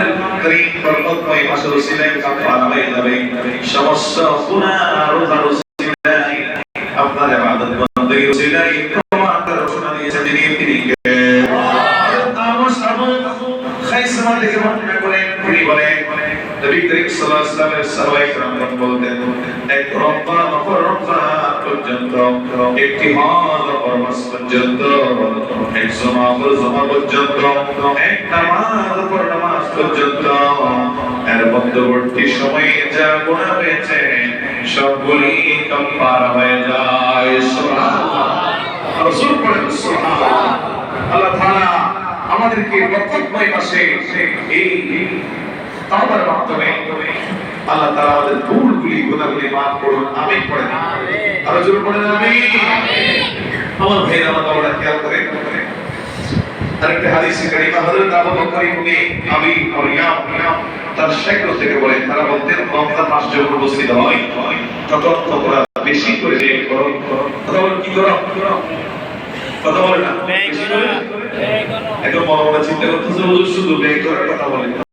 কোরআনের করিম বরকতময় মাসের ওসিলায় কাফারা হয়ে যাবে সমস্ত গুনাহ রোজার ওসিলায় আপনার ইবাদত বন্দেগীর ওসিলায় ক্ষমা করার ঘোষণা দিয়েছেন তিনি তিনি আমস আমল খাইসমা দেখে মনে করেন তিনি বলেন নবী করিম সাল্লাল্লাহু আলাইহি ওয়াসাল্লামের সাহাবায়ে کرام বলতেন এক রব্বা অপর রব্বা পর্যন্ত একটি হজ অপরমাস পর্যন্ত এক জমা অপর জমা পর্যন্ত এক নামাজ অপর পর্যন্ত এর মধ্যবর্তী সময়ে যা গুনাহ হয়েছে, সবগুলি কাফারা হয়ে যায়। রাসূল সুবহানাল্লাহ। আল্লাহ তাআলা আমাদেরকে বরকতময় মাসে এই তাওবার মাধ্যমে আল্লাহ তাআলা আমাদের ভুলগুলি গুনাহগুলি মাফ করুন। আমিন পড়েন। আরও জোরে পড়েন আমিন। আমার ভাইরা আমার খেয়াল করেন আরেকটা হাদিসে কারিমা হযরত আবু বকর ইবনে আবি মারইয়াম তার শেখ থেকে বলেন তারা বলতেন রমজান মাস যখন উপস্থিত হয় তখন তোমরা বেশি করে করো। কথা কি করো? কথা বলে না একদম মনে মনে চিন্তা করতেছে শুধু ব্যয় করার কথা বলে